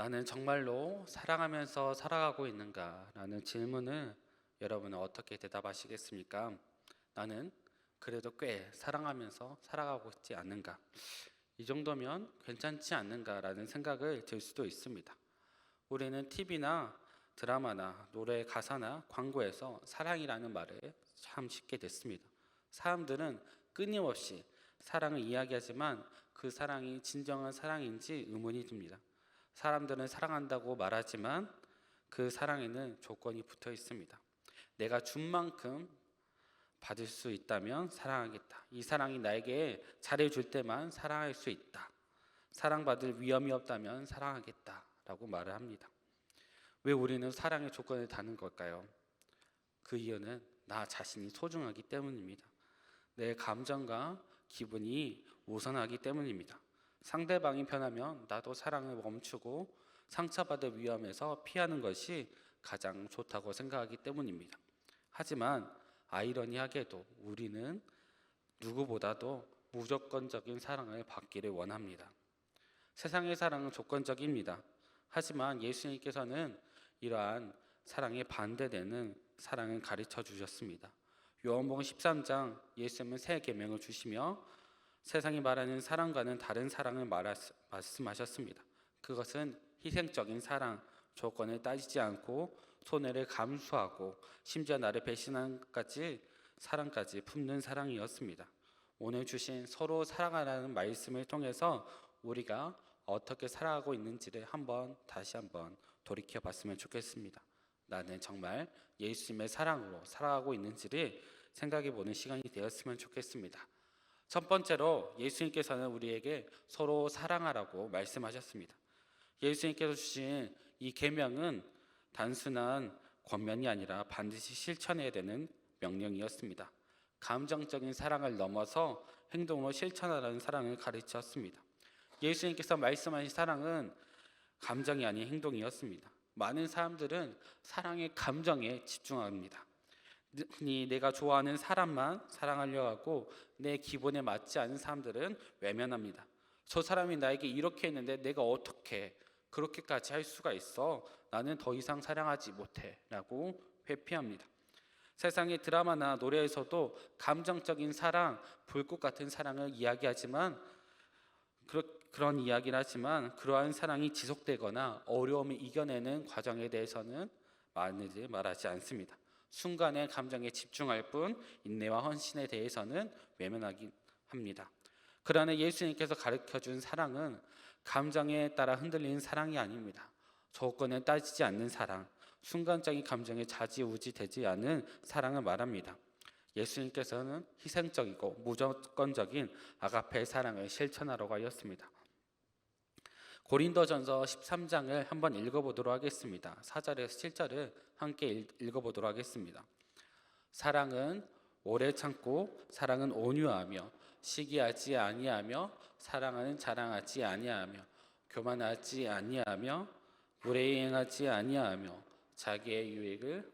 나는 정말로 사랑하면서 살아가고 있는가 라는 질문을 여러분은 어떻게 대답하시겠습니까? 나는 그래도 꽤 사랑하면서 살아가고 있지 않는가? 이 정도면 괜찮지 않는가라는 생각을 들 수도 있습니다. 우리는 TV나 드라마나 노래 가사나 광고에서 사랑이라는 말을 참 쉽게 듣습니다. 사람들은 끊임없이 사랑을 이야기하지만 그 사랑이 진정한 사랑인지 의문이 듭니다. 사람들은 사랑한다고 말하지만 그 사랑에는 조건이 붙어 있습니다. 내가 준 만큼 받을 수 있다면 사랑하겠다. 이 사랑이 나에게 잘해줄 때만 사랑할 수 있다. 사랑받을 위험이 없다면 사랑하겠다 라고 말을 합니다. 왜 우리는 사랑의 조건을 다는 걸까요? 그 이유는 나 자신이 소중하기 때문입니다. 내 감정과 기분이 우선하기 때문입니다. 상대방이 편하면 나도 사랑을 멈추고 상처받을 위험에서 피하는 것이 가장 좋다고 생각하기 때문입니다. 하지만 아이러니하게도 우리는 누구보다도 무조건적인 사랑을 받기를 원합니다. 세상의 사랑은 조건적입니다. 하지만 예수님께서는 이러한 사랑에 반대되는 사랑을 가르쳐 주셨습니다. 요한복음 13장 예수님은 새 계명을 주시며 세상이 말하는 사랑과는 다른 사랑을 말하스, 말씀하셨습니다. 그것은 희생적인 사랑, 조건을 따지지 않고 손해를 감수하고 심지어 나를 배신한까지 사랑까지 품는 사랑이었습니다. 오늘 주신 서로 사랑하라는 말씀을 통해서 우리가 어떻게 살아가고 있는지를 한번 다시 한번 돌이켜 봤으면 좋겠습니다. 나는 정말 예수님의 사랑으로 살아가고 있는지를 생각해 보는 시간이 되었으면 좋겠습니다. 첫 번째로 예수님께서는 우리에게 서로 사랑하라고 말씀하셨습니다. 예수님께서 주신 이 계명은 단순한 권면이 아니라 반드시 실천해야 되는 명령이었습니다. 감정적인 사랑을 넘어서 행동으로 실천하라는 사랑을 가르쳤습니다. 예수님께서 말씀하신 사랑은 감정이 아닌 행동이었습니다. 많은 사람들은 사랑의 감정에 집중합니다. 흔히 내가 좋아하는 사람만 사랑하려 하고 내 기분에 맞지 않은 사람들은 외면합니다. 저 사람이 나에게 이렇게 했는데 내가 어떻게 그렇게까지 할 수가 있어? 나는 더 이상 사랑하지 못해라고 회피합니다. 세상의 드라마나 노래에서도 감정적인 사랑, 불꽃 같은 사랑을 이야기하지만 그런 이야기를 하지만 그러한 사랑이 지속되거나 어려움을 이겨내는 과정에 대해서는 많이들 말하지 않습니다. 순간의 감정에 집중할 뿐 인내와 헌신에 대해서는 외면하긴 합니다. 그러나 예수님께서 가르쳐 준 사랑은 감정에 따라 흔들리는 사랑이 아닙니다. 조건을 따지지 않는 사랑, 순간적인 감정에 좌지우지 되지 않는 사랑을 말합니다. 예수님께서는 희생적이고 무조건적인 아가페의 사랑을 실천하라고 하였습니다. 고린도전서 13장을 한번 읽어보도록 하겠습니다. 4절에서 7절을 함께 읽어보도록 하겠습니다. 사랑은 오래 참고 사랑은 온유하며 시기하지 아니하며 사랑하는 자랑하지 아니하며 교만하지 아니하며 불행하지 아니하며 자기의 유익을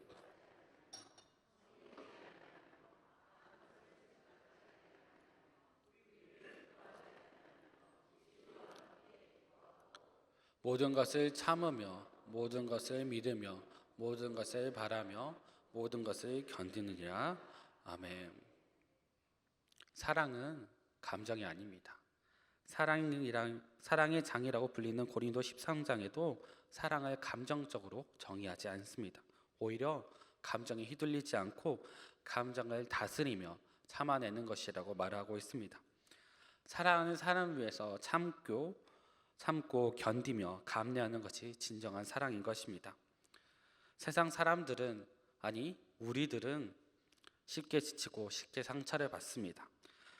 모든 것을 참으며 모든 것을 믿으며 모든 것을 바라며 모든 것을 견디느니라. 아멘. 사랑은 감정이 아닙니다. 사랑이랑 사랑의 장이라고 불리는 고린도 13장에도 사랑을 감정적으로 정의하지 않습니다. 오히려 감정에 휘둘리지 않고 감정을 다스리며 참아내는 것이라고 말하고 있습니다. 사랑하는 사람을 위해서 참고 참고 견디며 감내하는 것이 진정한 사랑인 것입니다. 세상 사람들은 아니 우리들은 쉽게 지치고 쉽게 상처를 받습니다.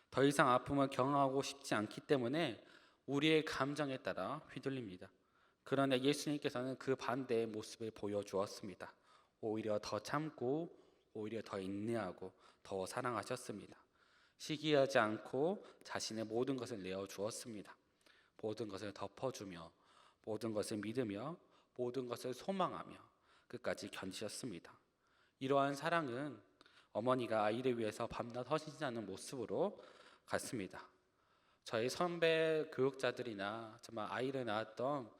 더 이상 아픔을 경험하고 싶지 않기 때문에 우리의 감정에 따라 휘둘립니다. 그러나 예수님께서는 그 반대의 모습을 보여주었습니다. 오히려 더 참고 오히려 더 인내하고 더 사랑하셨습니다. 시기하지 않고 자신의 모든 것을 내어 주었습니다. 모든 것을 덮어주며 모든 것을 믿으며 모든 것을 소망하며 끝까지 견디셨습니다. 이러한 사랑은 어머니가 아이를 위해서 밤낮 허신하는 모습으로 같습니다. 저희 선배 교육자들이나 정말 아이를 낳았던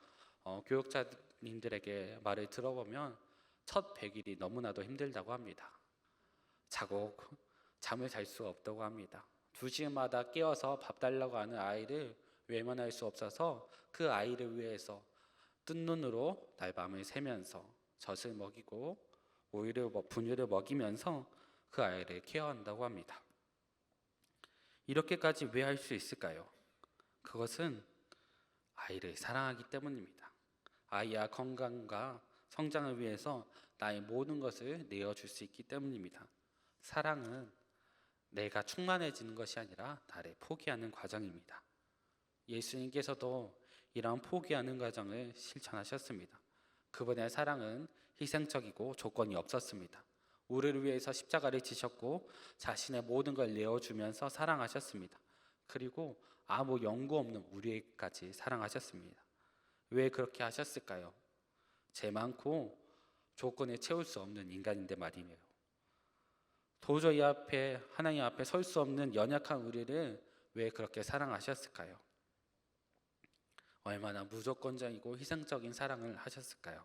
어, 교육자님들에게 말을 들어보면 첫 100일이 너무나도 힘들다고 합니다. 자고 잠을 잘수 없다고 합니다. 두 시마다 깨어서 밥 달라고 하는 아이를 외면할 수 없어서 그 아이를 위해서 뜬 눈으로 날밤을 새면서 젖을 먹이고 오이를 먹- 분유를 먹이면서 그 아이를 케어한다고 합니다. 이렇게까지 왜 할 수 있을까요? 그것은 아이를 사랑하기 때문입니다. 아이의 건강과 성장을 위해서 나의 모든 것을 내어줄 수 있기 때문입니다. 사랑은 내가 충만해지는 것이 아니라 나를 포기하는 과정입니다. 예수님께서도 이러한 포기하는 과정을 실천하셨습니다. 그분의 사랑은 희생적이고 조건이 없었습니다. 우리를 위해서 십자가를 지셨고 자신의 모든 걸 내어주면서 사랑하셨습니다. 그리고 아무 연고 없는 우리까지 사랑하셨습니다. 왜 그렇게 하셨을까요? 죄 많고 조건에 채울 수 없는 인간인데 말이에요. 도저히 앞에 하나님 앞에 설 수 없는 연약한 우리를 왜 그렇게 사랑하셨을까요? 얼마나 무조건적이고 희생적인 사랑을 하셨을까요?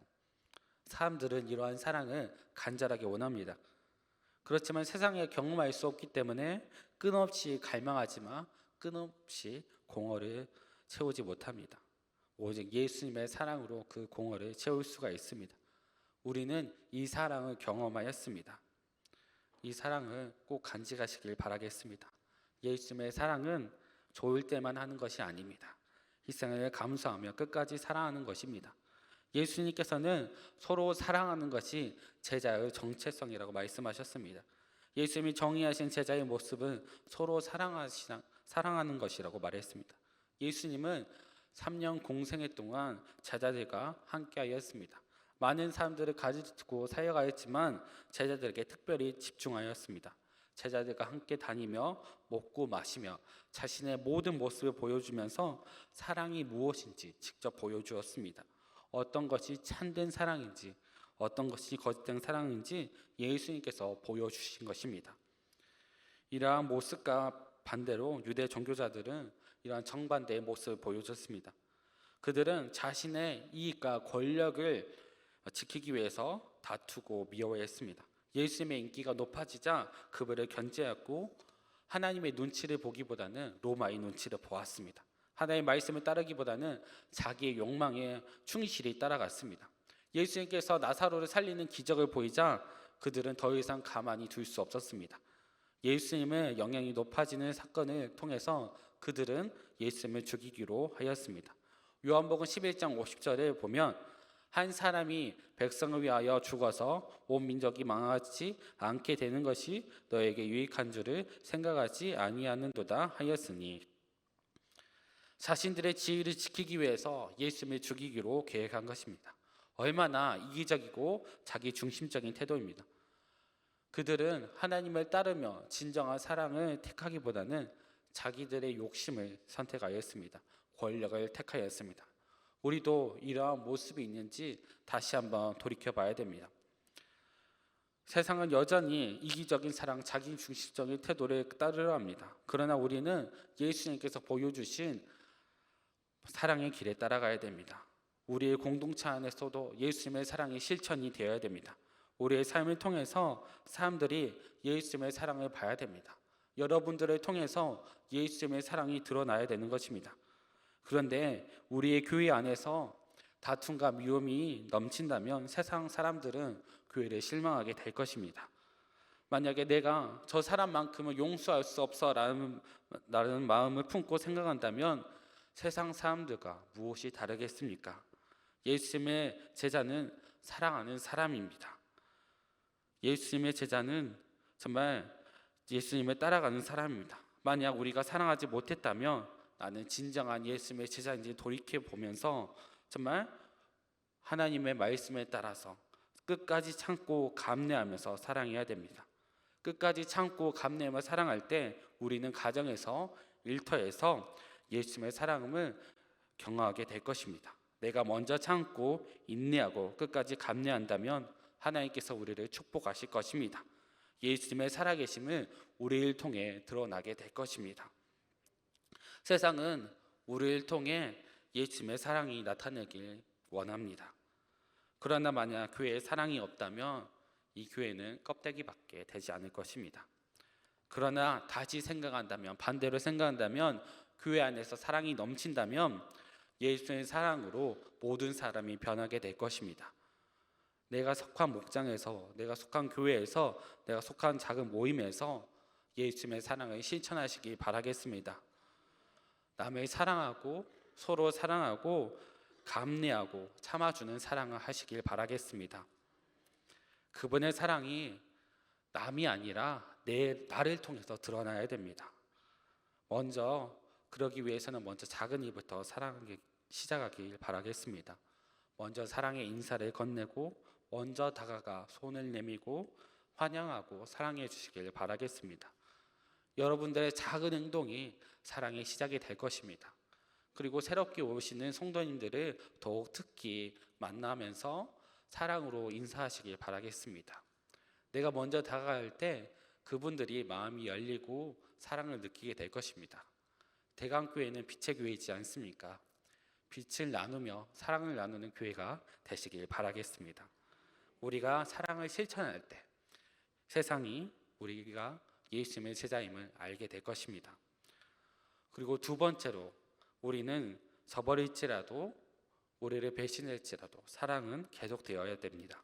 사람들은 이러한 사랑을 간절하게 원합니다. 그렇지만 세상에 경험할 수 없기 때문에 끊없이 갈망하지만 끊없이 공허를 채우지 못합니다. 오직 예수님의 사랑으로 그 공허를 채울 수가 있습니다. 우리는 이 사랑을 경험하였습니다. 이 사랑을 꼭 간직하시길 바라겠습니다. 예수님의 사랑은 좋을 때만 하는 것이 아닙니다. 희생을 감수하며 끝까지 사랑하는 것입니다. 예수님께서는 서로 사랑하는 것이 제자의 정체성이라고 말씀하셨습니다. 예수님이 정의하신 제자의 모습은 서로 사랑하시, 사랑하는 것이라고 말했습니다. 예수님은 3년 공생애 동안 제자들과 함께하였습니다. 많은 사람들을 가지고 사역하였지만 제자들에게 특별히 집중하였습니다. 제자들과 함께 다니며 먹고 마시며 자신의 모든 모습을 보여주면서 사랑이 무엇인지 직접 보여주었습니다. 어떤 것이 참된 사랑인지 어떤 것이 거짓된 사랑인지 예수님께서 보여주신 것입니다. 이러한 모습과 반대로 유대 종교자들은 이러한 정반대의 모습을 보여줬습니다. 그들은 자신의 이익과 권력을 지키기 위해서 다투고 미워했습니다. 예수님의 인기가 높아지자 그들을 견제했고 하나님의 눈치를 보기보다는 로마의 눈치를 보았습니다. 하나님의 말씀을 따르기보다는 자기의 욕망에 충실히 따라갔습니다. 예수님께서 나사로를 살리는 기적을 보이자 그들은 더 이상 가만히 둘 수 없었습니다. 예수님의 영향이 높아지는 사건을 통해서 그들은 예수님을 죽이기로 하였습니다. 요한복음 11장 50절에 보면 한 사람이 백성을 위하여 죽어서 온 민족이 망하지 않게 되는 것이 너에게 유익한 줄을 생각하지 아니하는도다 하였으니 자신들의 지위를 지키기 위해서 예수님을 죽이기로 계획한 것입니다. 얼마나 이기적이고 자기 중심적인 태도입니다. 그들은 하나님을 따르며 진정한 사랑을 택하기보다는 자기들의 욕심을 선택하였습니다. 권력을 택하였습니다. 우리도 이러한 모습이 있는지 다시 한번 돌이켜 봐야 됩니다. 세상은 여전히 이기적인 사랑, 자기 중심적인 태도를 따르려 합니다. 그러나 우리는 예수님께서 보여주신 사랑의 길에 따라가야 됩니다. 우리의 공동체 안에서도 예수님의 사랑이 실천이 되어야 됩니다. 우리의 삶을 통해서 사람들이 예수님의 사랑을 봐야 됩니다. 여러분들을 통해서 예수님의 사랑이 드러나야 되는 것입니다. 그런데 우리의 교회 안에서 다툼과 미움이 넘친다면 세상 사람들은 교회를 실망하게 될 것입니다. 만약에 내가 저 사람만큼은 용서할 수 없어라는 라는 마음을 품고 생각한다면 세상 사람들과 무엇이 다르겠습니까? 예수님의 제자는 사랑하는 사람입니다. 예수님의 제자는 정말 예수님을 따라가는 사람입니다. 만약 우리가 사랑하지 못했다면 나는 진정한 예수님의 제자인지 돌이켜 보면서 정말 하나님의 말씀에 따라서 끝까지 참고 감내하면서 사랑해야 됩니다. 끝까지 참고 감내하며 사랑할 때 우리는 가정에서 일터에서 예수님의 사랑을 경험하게 될 것입니다. 내가 먼저 참고 인내하고 끝까지 감내한다면 하나님께서 우리를 축복하실 것입니다. 예수님의 살아계심을 우리를 통해 드러나게 될 것입니다. 세상은 우리를 통해 예수님의 사랑이 나타나길 원합니다. 그러나 만약 교회에 사랑이 없다면 이 교회는 껍데기밖에 되지 않을 것입니다. 그러나 다시 생각한다면 반대로 생각한다면 교회 안에서 사랑이 넘친다면 예수의 사랑으로 모든 사람이 변하게 될 것입니다. 내가 속한 목장에서 내가 속한 교회에서 내가 속한 작은 모임에서 예수님의 사랑을 실천하시기 바라겠습니다. 남을 사랑하고 서로 사랑하고 감내하고 참아주는 사랑을 하시길 바라겠습니다. 그분의 사랑이 남이 아니라 내 나를 통해서 드러나야 됩니다. 먼저 그러기 위해서는 먼저 작은 이부터 사랑하기 시작하길 바라겠습니다. 먼저 사랑의 인사를 건네고 먼저 다가가 손을 내밀고 환영하고 사랑해 주시길 바라겠습니다. 여러분들의 작은 행동이 사랑의 시작이 될 것입니다. 그리고 새롭게 오시는 성도님들을 더욱 특히 만나면서 사랑으로 인사하시길 바라겠습니다. 내가 먼저 다가갈 때 그분들이 마음이 열리고 사랑을 느끼게 될 것입니다. 대강교회는 빛의 교회이지 않습니까? 빛을 나누며 사랑을 나누는 교회가 되시길 바라겠습니다. 우리가 사랑을 실천할 때 세상이 우리가 예수님의 제자임을 알게 될 것입니다. 그리고 두 번째로 우리는 저버릴지라도 우리를 배신할지라도 사랑은 계속되어야 됩니다.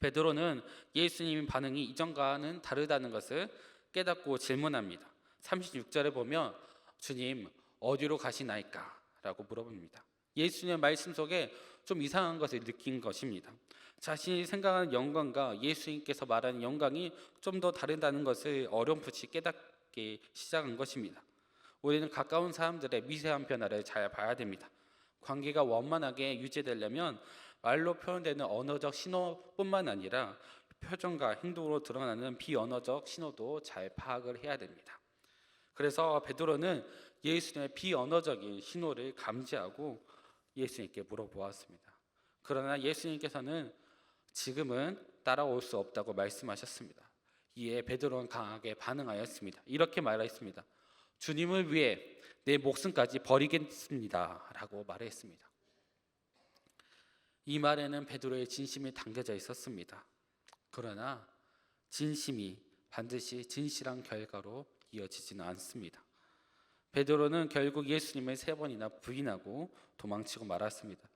베드로는 예수님 반응이 이전과는 다르다는 것을 깨닫고 질문합니다. 36절에 보면 주님 어디로 가시나이까? 라고 물어봅니다. 예수님의 말씀 속에 좀 이상한 것을 느낀 것입니다. 자신이 생각하는 영광과 예수님께서 말하는 영광이 좀 더 다르다는 것을 어렴풋이 깨닫기 시작한 것입니다. 우리는 가까운 사람들의 미세한 변화를 잘 봐야 됩니다. 관계가 원만하게 유지되려면 말로 표현되는 언어적 신호뿐만 아니라 표정과 행동으로 드러나는 비언어적 신호도 잘 파악을 해야 됩니다. 그래서 베드로는 예수님의 비언어적인 신호를 감지하고 예수님께 물어보았습니다. 그러나 예수님께서는 지금은 따라올 수 없다고 말씀하셨습니다. 이에 베드로는 강하게 반응하였습니다. 이렇게 말했습니다. 주님을 위해 내 목숨까지 버리겠습니다라고 말했습니다. 이 말에는 베드로의 진심이 담겨져 있었습니다. 그러나 진심이 반드시 진실한 결과로 이어지지는 않습니다. 베드로는 결국 예수님을 세 번이나 부인하고 도망치고 말았습니다.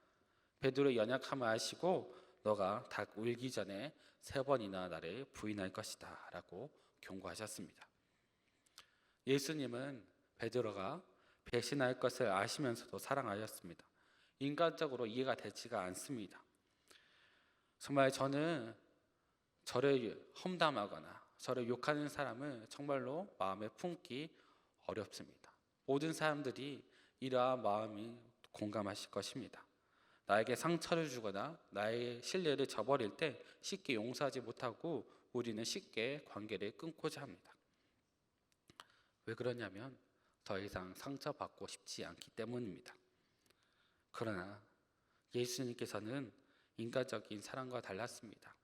베드로 연약함을 아시고 너가 닭 울기 전에 세 번이나 나를 부인할 것이다 라고 경고하셨습니다. 예수님은 베드로가 배신할 것을 아시면서도 사랑하였습니다. 인간적으로 이해가 되지가 않습니다. 정말 저는 저를 험담하거나 저를 욕하는 사람을 정말로 마음에 품기 어렵습니다. 모든 사람들이 이러한 마음이 공감하실 것입니다. 나에게 상처를 주거나 나의 신뢰를 저버릴 때 쉽게 용서하지 못하고 우리는 쉽게 관계를 끊고자 합니다. 왜 그러냐면 더 이상 상처받고 싶지 않기 때문입니다. 그러나 예수님께서는 인간적인 사랑과 달랐습니다.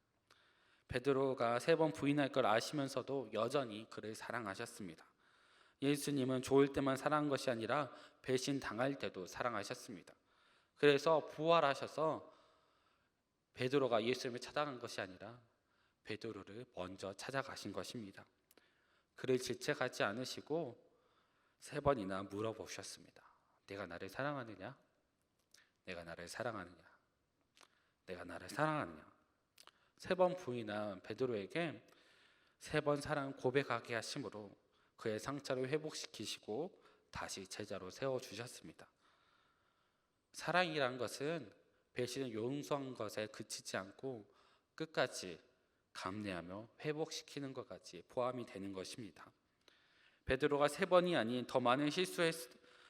베드로가 세 번 부인할 걸 아시면서도 여전히 그를 사랑하셨습니다. 예수님은 좋을 때만 사랑한 것이 아니라 배신 당할 때도 사랑하셨습니다. 그래서 부활하셔서 베드로가 예수님을 찾아간 것이 아니라 베드로를 먼저 찾아가신 것입니다. 그를 질책하지 않으시고 세 번이나 물어보셨습니다. 내가 나를 사랑하느냐? 내가 나를 사랑하느냐? 내가 나를 사랑하느냐? 세 번 부인한 베드로에게 세 번 사랑 고백하게 하심으로 그의 상처를 회복시키시고 다시 제자로 세워 주셨습니다. 사랑이란 것은 배신을 용서한 것에 그치지 않고 끝까지 감내하며 회복시키는 것까지 포함이 되는 것입니다. 베드로가 세 번이 아닌 더 많은 실수했,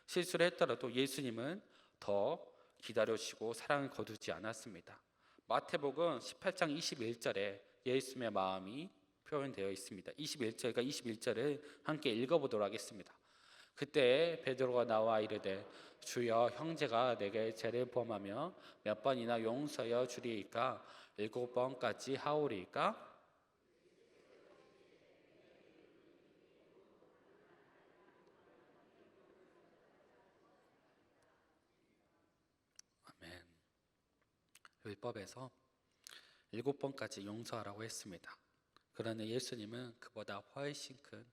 실수를 했더라도 예수님은 더 기다려주시고 사랑을 거두지 않았습니다. 마태복음 18장 21절에 예수님의 마음이 표현되어 있습니다. 21절과 21절을 함께 읽어보도록 하겠습니다. 그때 베드로가 나와 이르되 주여 형제가 내게 죄를 범하며 몇 번이나 용서여 주리이까 일곱 번까지 하오리이까 아멘. 율법에서 일곱 번까지 용서하라고 했습니다. 그러나 예수님은 그보다 훨씬 큰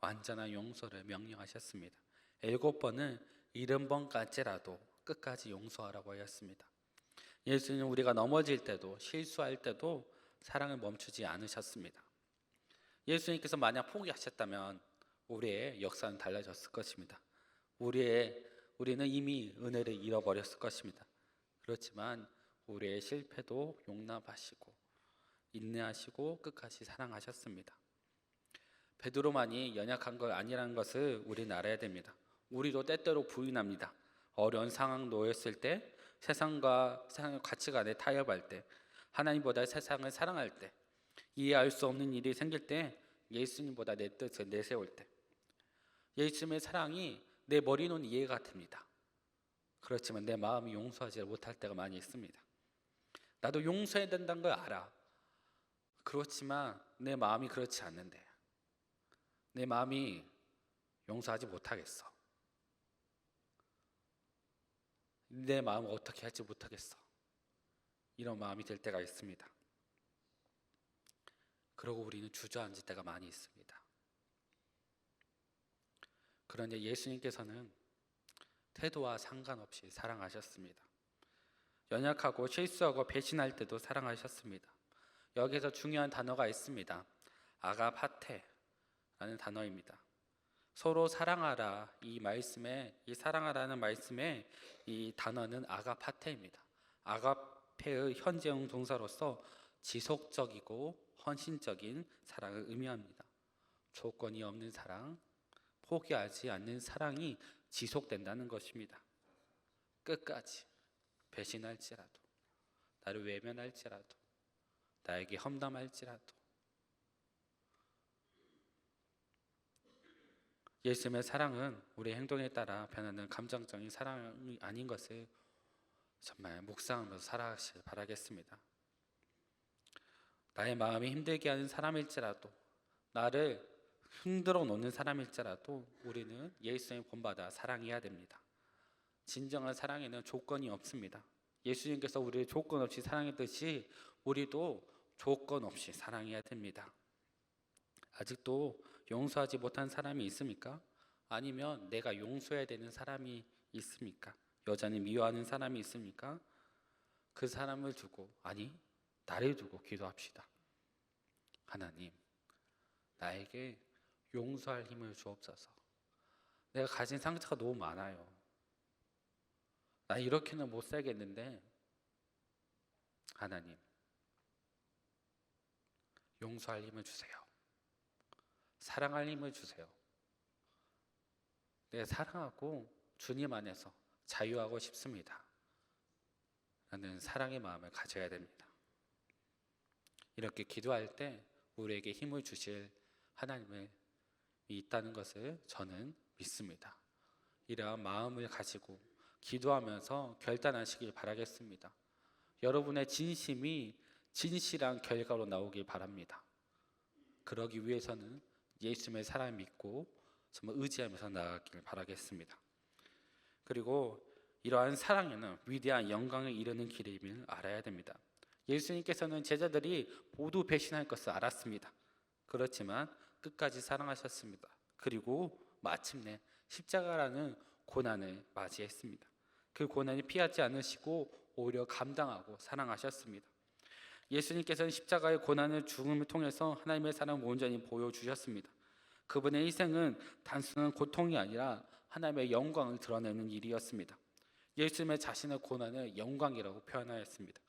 완전한 용서를 명령하셨습니다. 일곱 번은 일흔 번까지라도 끝까지 용서하라고 하였습니다. 예수님은 우리가 넘어질 때도 실수할 때도 사랑을 멈추지 않으셨습니다. 예수님께서 만약 포기하셨다면 우리의 역사는 달라졌을 것입니다. 우리의 우리는 이미 은혜를 잃어버렸을 것입니다. 그렇지만 우리의 실패도 용납하시고 인내하시고 끝까지 사랑하셨습니다. 베드로만이 연약한 것 아니라는 것을 우리는 알아야 됩니다. 우리도 때때로 부인합니다. 어려운 상황 놓였을 때 세상과 세상의 가치관에 타협할 때 하나님보다 세상을 사랑할 때 이해할 수 없는 일이 생길 때 예수님보다 내 뜻을 내세울 때 예수님의 사랑이 내 머리는 이해가 됩니다. 그렇지만 내 마음이 용서하지 못할 때가 많이 있습니다. 나도 용서해야 된다는 걸 알아. 그렇지만 내 마음이 그렇지 않는데 내 마음이 용서하지 못하겠어. 내 마음을 어떻게 할지 못하겠어. 이런 마음이 들 때가 있습니다. 그러고 우리는 주저앉을 때가 많이 있습니다. 그런데 예수님께서는 태도와 상관없이 사랑하셨습니다. 연약하고 실수하고 배신할 때도 사랑하셨습니다. 여기서 중요한 단어가 있습니다. 아가파테 라는 단어입니다. 서로 사랑하라 이 말씀에 이 사랑하라는 말씀에 이 단어는 아가파테입니다. 아가페의 현재형 동사로서 지속적이고 헌신적인 사랑을 의미합니다. 조건이 없는 사랑, 포기하지 않는 사랑이 지속된다는 것입니다. 끝까지 배신할지라도 나를 외면할지라도 나에게 험담할지라도 예수님의 사랑은 우리 행동에 따라 변하는 감정적인 사랑이 아닌 것을 정말 묵상하면서 살아가길 바라겠습니다. 나의 마음이 힘들게 하는 사람일지라도 나를 흔들어 놓는 사람일지라도 우리는 예수님의 본받아 사랑해야 됩니다. 진정한 사랑에는 조건이 없습니다. 예수님께서 우리를 조건 없이 사랑했듯이 우리도 조건 없이 사랑해야 됩니다. 아직도 용서하지 못한 사람이 있습니까? 아니면 내가 용서해야 되는 사람이 있습니까? 여전히 미워하는 사람이 있습니까? 그 사람을 두고 아니 나를 두고 기도합시다. 하나님 나에게 용서할 힘을 주옵소서. 내가 가진 상처가 너무 많아요. 나 이렇게는 못 살겠는데 하나님 용서할 힘을 주세요. 사랑할 힘을 주세요. 내가 사랑하고 주님 안에서 자유하고 싶습니다. 라는 사랑의 마음을 가져야 됩니다. 이렇게 기도할 때 우리에게 힘을 주실 하나님을 있다는 것을 저는 믿습니다. 이러한 마음을 가지고 기도하면서 결단하시길 바라겠습니다. 여러분의 진심이 진실한 결과로 나오길 바랍니다. 그러기 위해서는 예수님의 사랑 믿고 정말 의지하면서 나아가길 바라겠습니다. 그리고 이러한 사랑에는 위대한 영광을 이루는 길임을 알아야 됩니다. 예수님께서는 제자들이 모두 배신할 것을 알았습니다. 그렇지만 끝까지 사랑하셨습니다. 그리고 마침내 십자가라는 고난을 맞이했습니다. 그 고난이 피하지 않으시고 오히려 감당하고 사랑하셨습니다. 예수님께서는 십자가의 고난을 죽음을 통해서 하나님의 사랑을 온전히 보여주셨습니다. 그분의 희생은 단순한 고통이 아니라 하나님의 영광을 드러내는 일이었습니다. 예수님의 자신의 고난을 영광이라고 표현하였습니다.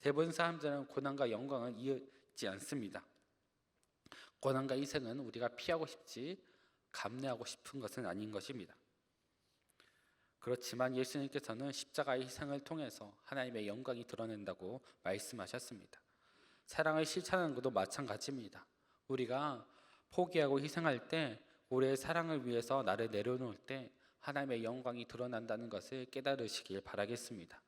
대부분 사람들은 고난과 영광을 이해지 않습니다. 고난과 희생은 우리가 피하고 싶지 감내하고 싶은 것은 아닌 것입니다. 그렇지만 예수님께서는 십자가의 희생을 통해서 하나님의 영광이 드러낸다고 말씀하셨습니다. 사랑을 실천하는 것도 마찬가지입니다. 우리가 포기하고 희생할 때 우리의 사랑을 위해서 나를 내려놓을 때 하나님의 영광이 드러난다는 것을 깨달으시길 바라겠습니다.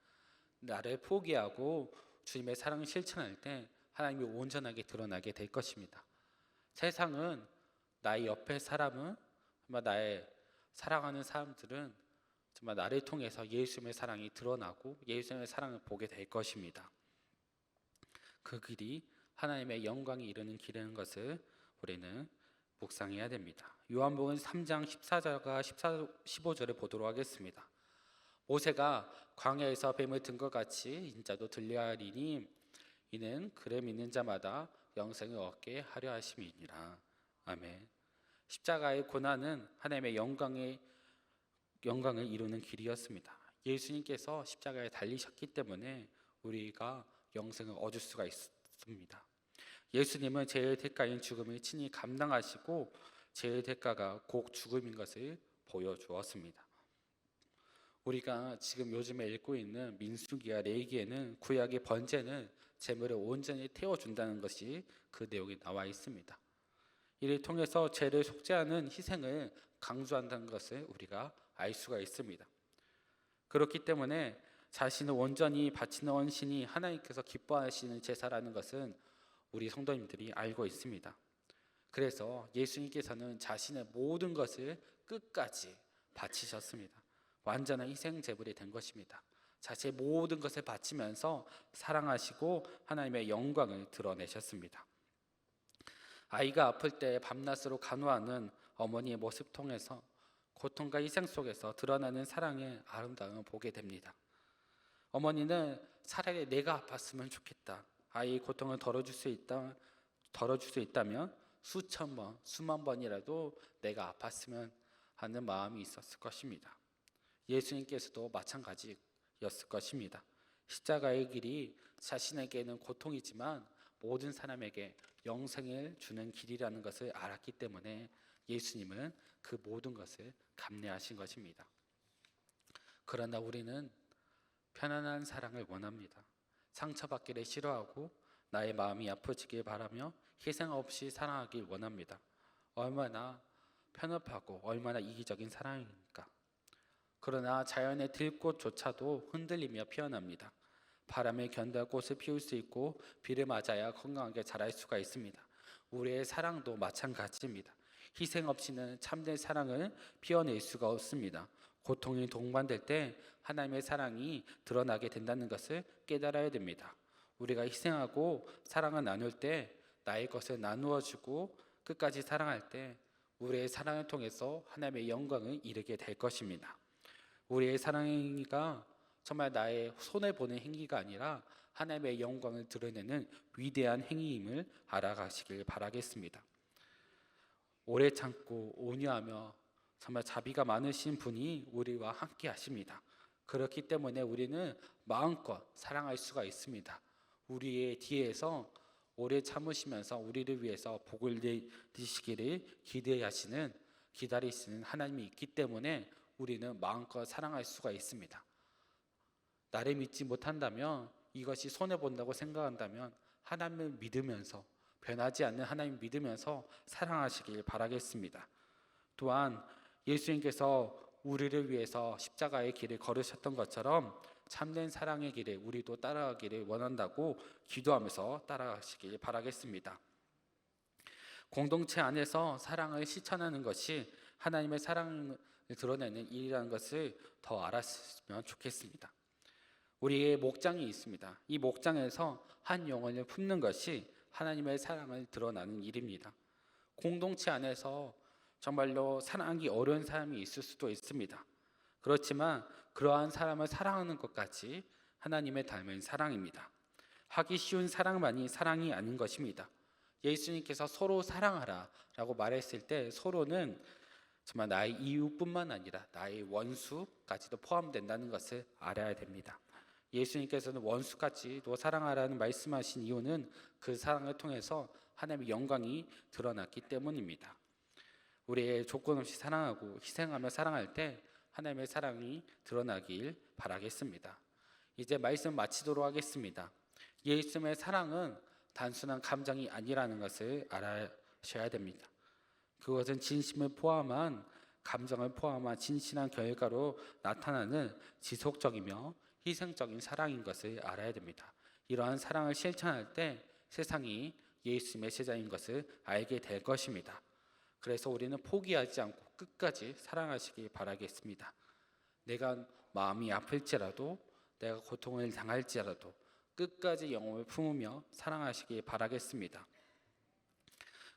나를 포기하고 주님의 사랑을 실천할 때 하나님이 온전하게 드러나게 될 것입니다. 세상은 나의 옆에 사람은 아마 나의 사랑하는 사람들은 정말 나를 통해서 예수님의 사랑이 드러나고 예수님의 사랑을 보게 될 것입니다. 그 길이 하나님의 영광이 이르는 길인 것을 우리는 묵상해야 됩니다. 요한복음 3장 14절과 14, 15절을 보도록 하겠습니다. 모세가 광야에서 뱀을 든 것 같이 인자도 들려하리니 이는 그를 믿는 자마다 영생을 얻게 하려 하심이니라. 아멘. 십자가의 고난은 하나님의 영광의 영광을 이루는 길이었습니다. 예수님께서 십자가에 달리셨기 때문에 우리가 영생을 얻을 수가 있습니다. 예수님은 죄의 대가인 죽음을 친히 감당하시고 죄의 대가가 곧 죽음인 것을 보여주었습니다. 우리가 지금 요즘에 읽고 있는 민수기와 레이기에는 구약의 번제는 재물을 온전히 태워준다는 것이 그 내용에 나와 있습니다. 이를 통해서 죄를 속죄하는 희생을 강조한다는 것을 우리가 알 수가 있습니다. 그렇기 때문에 자신을 온전히 바치는 원신이 하나님께서 기뻐하시는 제사라는 것은 우리 성도님들이 알고 있습니다. 그래서 예수님께서는 자신의 모든 것을 끝까지 바치셨습니다. 완전한 희생 제물이 된 것입니다. 자신의 모든 것을 바치면서 사랑하시고 하나님의 영광을 드러내셨습니다. 아이가 아플 때 밤낮으로 간호하는 어머니의 모습 통해서 고통과 희생 속에서 드러나는 사랑의 아름다움을 보게 됩니다. 어머니는 차라리 내가 아팠으면 좋겠다. 아이의 고통을 덜어줄 수 있다, 덜어줄 수 있다면 수천 번, 수만 번이라도 내가 아팠으면 하는 마음이 있었을 것입니다. 예수님께서도 마찬가지였을 것입니다. 십자가의 길이 자신에게는 고통이지만 모든 사람에게 영생을 주는 길이라는 것을 알았기 때문에 예수님은 그 모든 것을 감내하신 것입니다. 그러나 우리는 편안한 사랑을 원합니다. 상처받기를 싫어하고 나의 마음이 아프지길 바라며 희생 없이 사랑하길 원합니다. 얼마나 편협하고 얼마나 이기적인 사랑입니까? 그러나 자연의 들꽃조차도 흔들리며 피어납니다. 바람에 견뎌 꽃을 피울 수 있고 비를 맞아야 건강하게 자랄 수가 있습니다. 우리의 사랑도 마찬가지입니다. 희생 없이는 참된 사랑을 피워낼 수가 없습니다. 고통이 동반될 때 하나님의 사랑이 드러나게 된다는 것을 깨달아야 됩니다. 우리가 희생하고 사랑을 나눌 때 나의 것을 나누어 주고 끝까지 사랑할 때 우리의 사랑을 통해서 하나님의 영광을 이루게 될 것입니다. 우리의 사랑 행위가 정말 나의 손해 보는 행위가 아니라 하나님의 영광을 드러내는 위대한 행위임을 알아가시길 바라겠습니다. 오래 참고 온유하며 정말 자비가 많으신 분이 우리와 함께 하십니다. 그렇기 때문에 우리는 마음껏 사랑할 수가 있습니다. 우리의 뒤에서 오래 참으시면서 우리를 위해서 복을 내리시기를 기대하시는 기다리시는 하나님이 있기 때문에 우리는 마음껏 사랑할 수가 있습니다. 나를 믿지 못한다면 이것이 손해 본다고 생각한다면 하나님을 믿으면서 변하지 않는 하나님 믿으면서 사랑하시길 바라겠습니다. 또한 예수님께서 우리를 위해서 십자가의 길을 걸으셨던 것처럼 참된 사랑의 길에 우리도 따라가기를 원한다고 기도하면서 따라가시길 바라겠습니다. 공동체 안에서 사랑을 실천하는 것이 하나님의 사랑을 드러내는 일이라는 것을 더 알았으면 좋겠습니다. 우리의 목장이 있습니다. 이 목장에서 한 영혼을 품는 것이 하나님의 사랑을 드러나는 일입니다. 공동체 안에서 정말로 사랑하기 어려운 사람이 있을 수도 있습니다. 그렇지만 그러한 사람을 사랑하는 것까지 하나님의 닮은 사랑입니다. 하기 쉬운 사랑만이 사랑이 아닌 것입니다. 예수님께서 서로 사랑하라라고 말했을 때 서로는 정말 나의 이웃뿐만 아니라 나의 원수까지도 포함된다는 것을 알아야 됩니다. 예수님께서는 원수까지도 사랑하라는 말씀하신 이유는 그 사랑을 통해서 하나님의 영광이 드러났기 때문입니다. 우리의 조건 없이 사랑하고 희생하며 사랑할 때 하나님의 사랑이 드러나길 바라겠습니다. 이제 말씀 마치도록 하겠습니다. 예수님의 사랑은 단순한 감정이 아니라는 것을 알아셔야 됩니다. 그것은 진심을 포함한 감정을 포함한 진실한 결과로 나타나는 지속적이며 희생적인 사랑인 것을 알아야 됩니다. 이러한 사랑을 실천할 때 세상이 예수님의 제자인 것을 알게 될 것입니다. 그래서 우리는 포기하지 않고 끝까지 사랑하시기 바라겠습니다. 내가 마음이 아플지라도 내가 고통을 당할지라도 끝까지 영혼을 품으며 사랑하시길 바라겠습니다.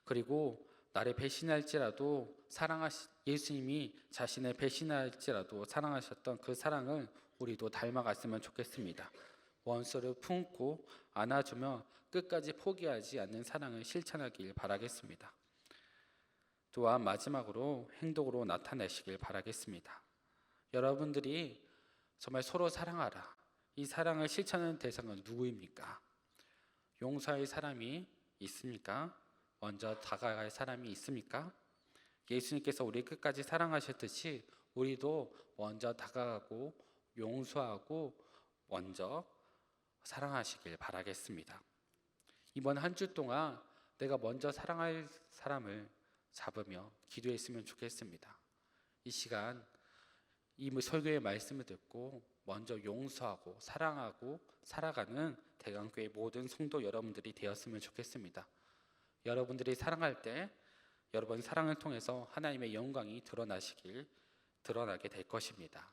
그리고 나를 배신할지라도 사랑하시 예수님이 자신을 배신할지라도 사랑하셨던 그 사랑을 우리도 닮아갔으면 좋겠습니다. 원수를 품고 안아주며 끝까지 포기하지 않는 사랑을 실천하길 바라겠습니다. 또한 마지막으로 행동으로 나타내시길 바라겠습니다. 여러분들이 정말 서로 사랑하라. 이 사랑을 실천하는 대상은 누구입니까? 용서할 사람이 있습니까? 먼저 다가갈 사람이 있습니까? 예수님께서 우리 끝까지 사랑하셨듯이 우리도 먼저 다가가고 용서하고 먼저 사랑하시길 바라겠습니다. 이번 한 주 동안 내가 먼저 사랑할 사람을 잡으며 기도했으면 좋겠습니다. 이 시간 이 설교의 말씀을 듣고 먼저 용서하고 사랑하고 살아가는 대강교회 모든 성도 여러분들이 되었으면 좋겠습니다. 여러분들이 사랑할 때 여러분 사랑을 통해서 하나님의 영광이 드러나시길 드러나게 될 것입니다.